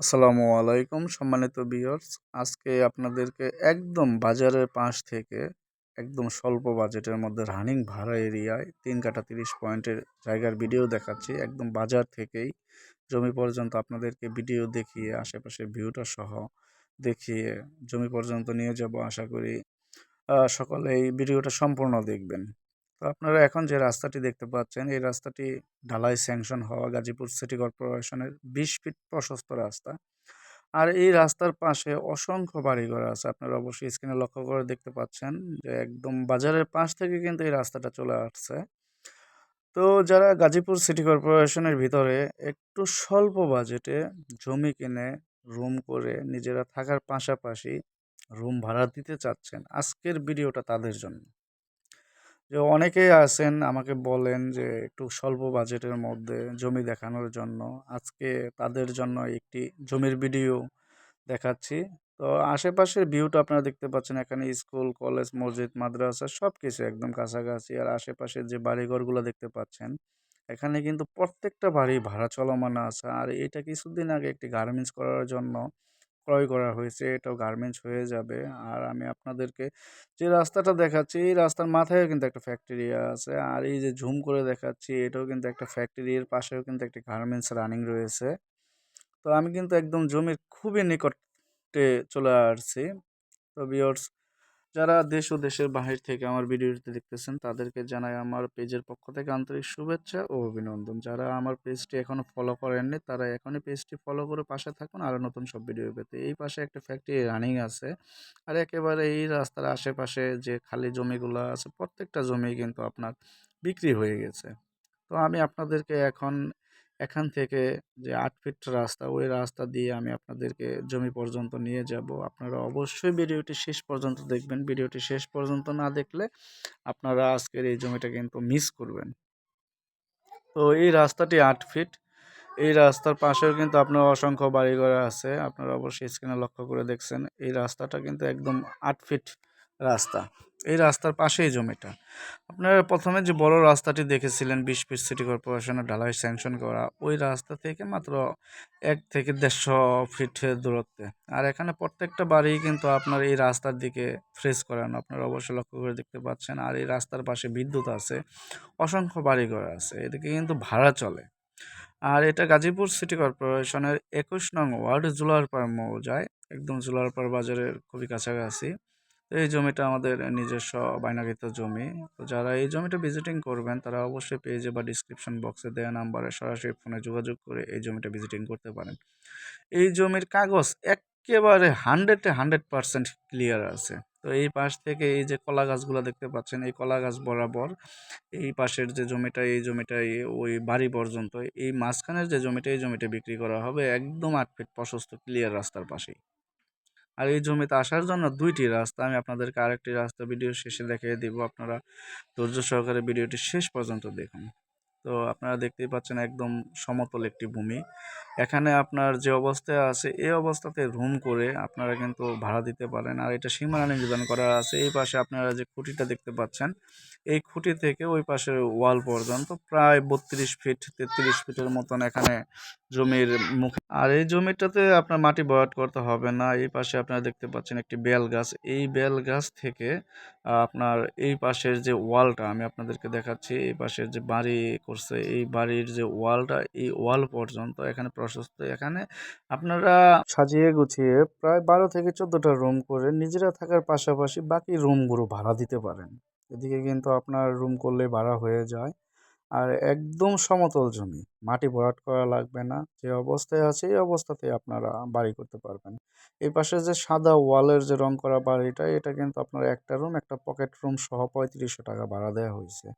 আসসালামু আলাইকুম সম্মানিত ভিউয়ার্স। আজকে আপনাদেরকে একদম বাজারের পাশ থেকে একদম স্বল্প বাজেটের মধ্যে রানিং ভাড়া এরিয়ায় তিন কাটা তিরিশ পয়েন্টের জায়গার ভিডিও দেখাচ্ছি। একদম বাজার থেকেই জমি পর্যন্ত আপনাদেরকে ভিডিও দেখিয়ে, আশেপাশের ভিউটা সহ দেখিয়ে জমি পর্যন্ত নিয়ে যাব। আশা করি সকলে এই ভিডিওটা সম্পূর্ণ দেখবেন। তো আপনারা এখন যে রাস্তাটি দেখতে পাচ্ছেন, এই রাস্তাটি ঢালাই স্যাংশন হওয়া গাজীপুর সিটি কর্পোরেশনের বিশ ফিট প্রশস্ত রাস্তা। আর এই রাস্তার পাশে অসংখ্য বাড়িঘর আছে। আপনারা অবশ্যই স্ক্রিনে লক্ষ্য করে দেখতে পাচ্ছেন যে একদম বাজারের পাশ থেকে কিন্তু এই রাস্তাটা চলে আসছে। তো যারা গাজীপুর সিটি কর্পোরেশনের ভিতরে একটু স্বল্প বাজেটে জমি কিনে রুম করে নিজেরা থাকার পাশাপাশি রুম ভাড়া দিতে চাচ্ছেন, আজকের ভিডিওটা তাদের জন্য। যে অনেকেই আছেন, আমাকে বলেন যে একটু স্বল্প বাজেটের মধ্যে জমি দেখানোর জন্য। আজকে তাদের জন্য একটি জমির ভিডিও দেখাচ্ছি। তো আশেপাশের ভিউটা আপনারা দেখতে পাচ্ছেন, এখানে স্কুল, কলেজ, মসজিদ, মাদ্রাসা সব কিছু একদম কাছাকাছি। আর আশেপাশের যে বাড়িঘরগুলো দেখতে পাচ্ছেন, এখানে কিন্তু প্রত্যেকটা বাড়ি ভাড়া চলমান আছে। আর এটা কিছুদিন আগে একটি গার্মেন্টস করার জন্য ক্রয় করা হয়েছে, এটাও গার্মেন্টস হয়ে যাবে। আর আমি আপনাদেরকে যে রাস্তাটা দেখাচ্ছি, এই রাস্তার মাথায়ও কিন্তু একটা ফ্যাক্টরি আছে। আর এই যে ঝুম করে দেখাচ্ছি, এটাও কিন্তু একটা ফ্যাক্টরির পাশেও কিন্তু একটা গার্মেন্টস রানিং রয়েছে। তো আমি কিন্তু একদম জমির খুবই নিকটে চলে আসছি। তো ভিউয়ার্স যারা দেশ ও দেশের বাহির থেকে আমার ভিডিওটি দেখতেছেন, তাদেরকে জানাই আমার পেজের পক্ষ থেকে আন্তরিক শুভেচ্ছা ও অভিনন্দন। যারা আমার পেজটি এখনও ফলো করেননি, তারা এখনই পেজটি ফলো করে পাশে থাকুন, আরও নতুন সব ভিডিও পেতে। এই পাশে একটা ফ্যাক্টরি রানিং আছে, আর একেবারে এই রাস্তার আশেপাশে যে খালি জমিগুলো আছে, প্রত্যেকটা জমি কিন্তু আপনার বিক্রি হয়ে গেছে। তো আমি আপনাদেরকে এখন এখান থেকে যে আট ফিট রাস্তা, ওই রাস্তা দিয়ে আমি আপনাদেরকে জমি পর্যন্ত নিয়ে যাব। আপনারা অবশ্যই ভিডিওটি শেষ পর্যন্ত দেখবেন। ভিডিওটি শেষ পর্যন্ত না দেখলে আপনারা আজকের এই জমিটা কিন্তু মিস করবেন। তো এই রাস্তাটি আট ফিট। এই রাস্তার পাশেও কিন্তু আপনার অসংখ্য বাড়িঘর আছে। আপনারা অবশ্যই স্ক্রিনে লক্ষ্য করে দেখছেন। এই রাস্তাটা কিন্তু একদম আট ফিট রাস্তা। এই রাস্তার পাশেই জমিটা। আপনারা প্রথমে যে বড় রাস্তাটি দেখেছিলেন, বিশ ফিট সিটি কর্পোরেশনের ঢালাই স্যাংশন করা, ওই রাস্তা থেকে মাত্র এক থেকে দেড়শো ফিট দূরত্বে। আর এখানে প্রত্যেকটা বাড়ি কিন্তু আপনার এই রাস্তার দিকে ফ্রেশ করানো, আপনারা অবশ্যই লক্ষ্য করে দেখতে পাচ্ছেন। আর এই রাস্তার পাশে বিদ্যুৎ আছে, অসংখ্য বাড়িঘর আছে, এদিকে কিন্তু ভাড়া চলে। আর এটা গাজীপুর সিটি কর্পোরেশনের একুশ নং ওয়ার্ড, জুলারপাড় মৌজায়, একদম জুলারপাড় বাজারের খুবই কাছাকাছি। তো এই জমিটা আমাদের নিজস্ব বাইনাকৃত জমি। তো যারা এই জমিটা ভিজিটিং করবেন, তারা অবশ্যই পেজে বা ডিসক্রিপশন বক্সে দেওয়া নাম্বারে সরাসরি ফোনে যোগাযোগ করে এই জমিটা ভিজিটিং করতে পারেন। এই জমির কাগজ একেবারে হান্ড্রেডে হান্ড্রেড পারসেন্ট ক্লিয়ার আছে। তো এই পাশ থেকে এই যে কলা গাছগুলো দেখতে পাচ্ছেন, এই কলা গাছ বরাবর এই পাশের যে জমিটা, এই জমিটাই ওই বাড়ি পর্যন্ত, এই মাঝখানের যে জমিটা, এই জমিটা বিক্রি করা হবে একদম আট ফিট প্রশস্ত ক্লিয়ার রাস্তার পাশেই। আর এই জমিতে আসার জন্য দুইটি রাস্তা। আমি আপনাদেরকে আরেকটি রাস্তা ভিডিও শেষে দেখিয়ে দিব। আপনারা ধৈর্য সহকারে ভিডিওটি শেষ পর্যন্ত দেখুন। তো আপনারা দেখতেই পাচ্ছেন একদম সমতল একটি ভূমি। এখানে আপনার যে অবস্থায় আছে, এই অবস্থাতে রুম করে আপনারা কিন্তু ভাড়া দিতে পারেন। আর এটা সীমানা নির্ধারণ করা আছে। এই পাশে আপনারা যে খুঁটিটা দেখতে পাচ্ছেন, এই খুঁটি থেকে ওই পাশের ওয়াল পর্যন্ত প্রায় বত্রিশ ফিট তেত্রিশ ফিটের মতন এখানে জমির মুখে আর এই জমিটাতে আপনার মাটি ভরাট করতে হবে না। এই পাশে আপনারা দেখতে পাচ্ছেন একটি বেল গাছ। এই বেল গাছ থেকে আপনার এই পাশের যে ওয়ালটা আমি আপনাদেরকে দেখাচ্ছি, এই পাশের যে বাড়ি করছে, এই বাড়ির যে ওয়ালটা, এই ওয়াল পর্যন্ত এখানে প্রশস্ত। এখানে আপনারা সাজিয়ে গুছিয়ে প্রায় বারো থেকে চোদ্দোটা রুম করে নিজেরা থাকার পাশাপাশি বাকি রুমগুলো ভাড়া দিতে পারেন। এদিকে কিন্তু আপনার রুম করলে ভাড়া হয়ে যায়। আর একদম সমতল জমি। মাটি ভরাট করা লাগবে না। যে অবস্থায় আছে, এই অবস্থাতে আপনারা বাড়ি করতে পারবেন। এই পাশে যে সাদা ওয়ালের যে রং করা বাড়িটা, এটা কিন্তু আপনার একটা রুম একটা পকেট রুম সহ পঁয়ত্রিশশো টাকা ভাড়া দেওয়া হয়েছে।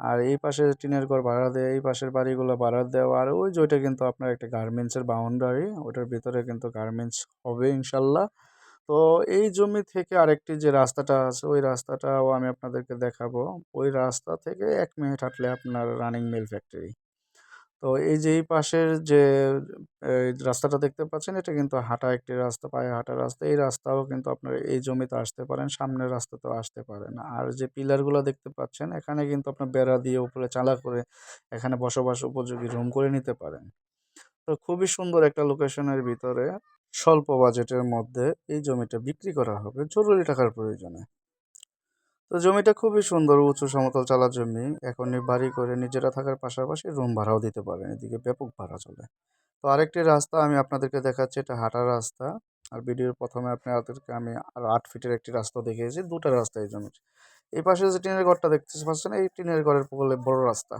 আর এই পাশে টিনের ঘর ভাড়া দেয়, এই পাশের বাড়িগুলো ভাড়া দেওয়া, আর ওই যে ওইটা কিন্তু আপনার একটা গার্মেন্টসের বাউন্ডারি ওটার ভিতরে কিন্তু গার্মেন্টস হবে ইনশাল্লাহ। তো এই জমি থেকে আরেকটি যে রাস্তাটা আছে, ওই রাস্তাটাও আমি আপনাদেরকে দেখাবো। ওই রাস্তা থেকে এক মিনিট হাঁটলে আপনার রানিং মিল ফ্যাক্টরি। তো এই যে এই পাশের যে রাস্তাটা দেখতে পাচ্ছেন, এটা কিন্তু হাঁটা একটি রাস্তা, পায়ে হাঁটা রাস্তা। এই রাস্তাও কিন্তু আপনার এই জমিতে আসতে পারেন, সামনের রাস্তাতেও আসতে পারেন। আর যে পিলারগুলো দেখতে পাচ্ছেন, এখানে কিন্তু আপনার বেড়া দিয়ে উপরে চালা করে এখানে বসবাস উপযোগী রুম করে নিতে পারেন। তো খুবই সুন্দর একটা লোকেশনের ভিতরে স্বল্প বাজেটের মধ্যে এই জমিটা বিক্রি করা হবে জরুরি টাকার প্রয়োজনে। তো জমিটা খুবই সুন্দর, উঁচু সমতল চালা জমি। এখনই বাড়ি করে নিজেরা থাকার পাশাপাশি রুম ভাড়াও দিতে পারেন, এদিকে ব্যাপক ভাড়া চলে। তো আরেকটি রাস্তা আমি আপনাদেরকে দেখাচ্ছি, এটা হাঁটার রাস্তা। আর ভিডিওর প্রথমে আপনাদেরকে আমি আর আট ফিটের একটি রাস্তা দেখিয়েছি, দুটা রাস্তা এই জমির। এই পাশে যে টিনের ঘরটা দেখতে পাচ্ছেন, এই টিনের ঘরের বড় রাস্তা।